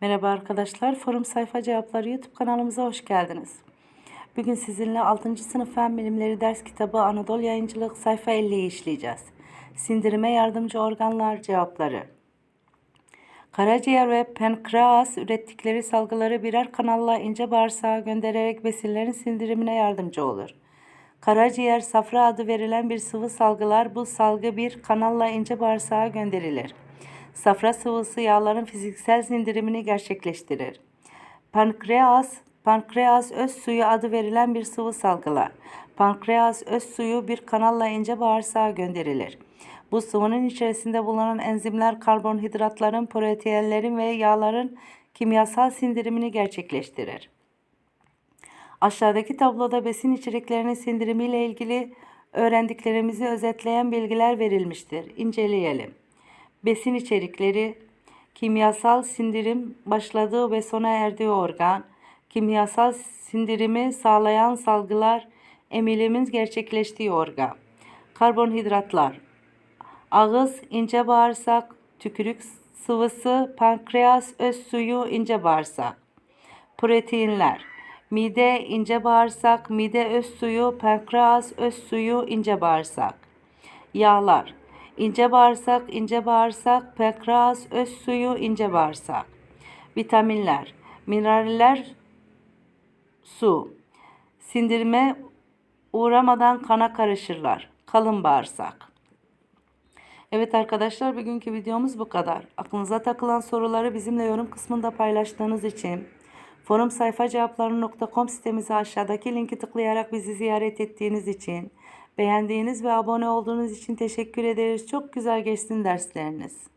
Merhaba arkadaşlar, Forum Sayfa Cevapları YouTube kanalımıza hoş geldiniz. Bugün sizinle 6. sınıf Fen Bilimleri ders kitabı Anadolu Yayıncılık sayfa 50'yi işleyeceğiz. Sindirime yardımcı organlar cevapları. Karaciğer ve pankreas ürettikleri salgıları birer kanalla ince bağırsağa göndererek besinlerin sindirimine yardımcı olur. Karaciğer safra adı verilen bir sıvı salgılar. Bu salgı bir kanalla ince bağırsağa gönderilir. Safra sıvısı yağların fiziksel sindirimini gerçekleştirir. Pankreas, pankreas öz suyu adı verilen bir sıvı salgılar. Pankreas öz suyu bir kanalla ince bağırsağa gönderilir. Bu sıvının içerisinde bulunan enzimler karbonhidratların, proteinlerin ve yağların kimyasal sindirimini gerçekleştirir. Aşağıdaki tabloda besin içeriklerinin sindirimiyle ilgili öğrendiklerimizi özetleyen bilgiler verilmiştir. İnceleyelim. Besin içerikleri, kimyasal sindirim başladığı ve sona erdiği organ, kimyasal sindirimi sağlayan salgılar, emilimin gerçekleştiği organ. Karbonhidratlar, ağız, ince bağırsak, tükürük sıvısı, pankreas, öz suyu, ince bağırsak. Proteinler, mide, ince bağırsak, mide öz suyu, pankreas, öz suyu, ince bağırsak. Yağlar, ince bağırsak, ince bağırsak, pankreas, öz suyu, ince bağırsak. Vitaminler, mineraller, su. Sindirime uğramadan kana karışırlar. Kalın bağırsak. Evet arkadaşlar bugünkü videomuz bu kadar. Aklınıza takılan soruları bizimle yorum kısmında paylaştığınız için forum sayfa cevapları.com sitemize aşağıdaki linki tıklayarak bizi ziyaret ettiğiniz için beğendiğiniz ve abone olduğunuz için teşekkür ederiz. Çok güzel geçsin dersleriniz.